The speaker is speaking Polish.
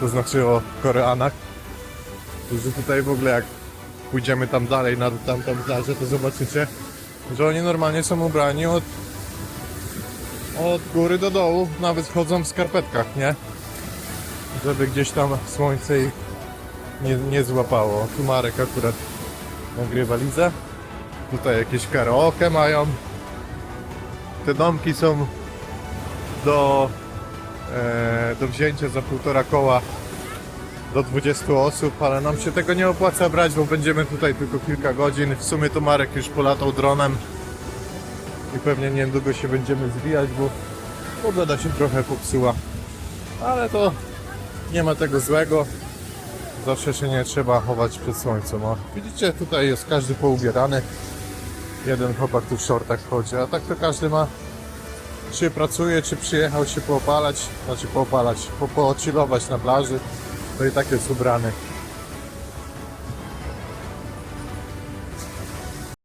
to znaczy o Koreanach, którzy tutaj w ogóle jak pójdziemy tam dalej na tamtą plażę, to zobaczycie, że oni normalnie są ubrani od, od góry do dołu, nawet chodzą w skarpetkach, nie? Żeby gdzieś tam słońce ich nie, nie złapało. Tu Marek akurat nagrywa Lizę. Tutaj jakieś karaoke mają. Te domki są do, do wzięcia za półtora koła do 20 osób, ale nam się tego nie opłaca brać, bo będziemy tutaj tylko kilka godzin. W sumie to Marek już polatał dronem i pewnie niedługo się będziemy zwijać, bo pogoda się trochę popsuła. Ale to nie ma tego złego. Zawsze się nie trzeba chować przed słońcem. Widzicie, tutaj jest każdy poubierany. Jeden chłopak tu w shortach chodzi, a tak to każdy ma czy pracuje, czy przyjechał się poopalać, znaczy poopalać, po, pochillować na plaży, to i tak jest ubrany.